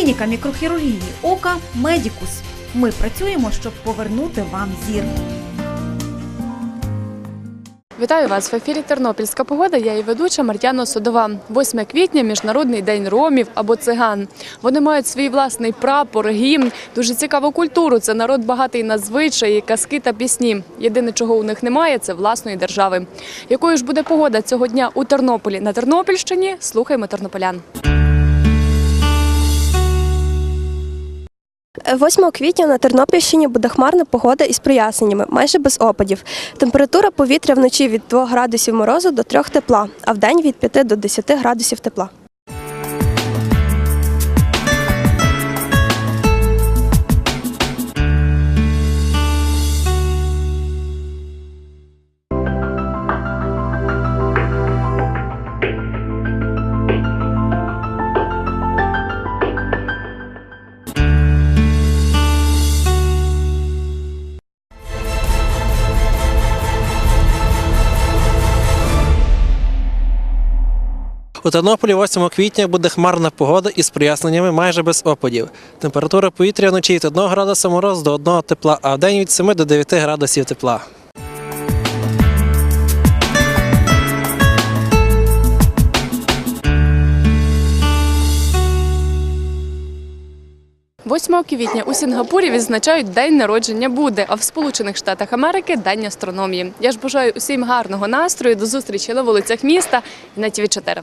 Клініка мікрохірургії ока Медікус. Ми працюємо, щоб повернути вам зір. Вітаю вас в ефірі Тернопільська погода. Я і ведуча Мартяна Содова. 8 квітня міжнародний день ромів або циган. Вони мають свій власний прапор, гімн, дуже цікаву культуру. Це народ багатий на звичаї, казки та пісні. Єдине, чого у них немає, це власної держави. Якою ж буде погода цього дня у Тернополі на Тернопільщині? Слухаймо тернополян. 8 квітня на Тернопільщині буде хмарна погода із проясненнями, майже без опадів. Температура повітря вночі від 2 градусів морозу до 3 тепла, а в день від 5 до 10 градусів тепла. У Тернополі 8 квітня буде хмарна погода із проясненнями майже без опадів. Температура повітря вночі від 1 градуса мороз до 1 тепла, а вдень від 7 до 9 градусів тепла. – 8 квітня у Сінгапурі відзначають День народження Будди, а в Сполучених Штатах Америки День астрономії. Я ж бажаю усім гарного настрою. До зустрічі на вулицях міста і на ТВ 4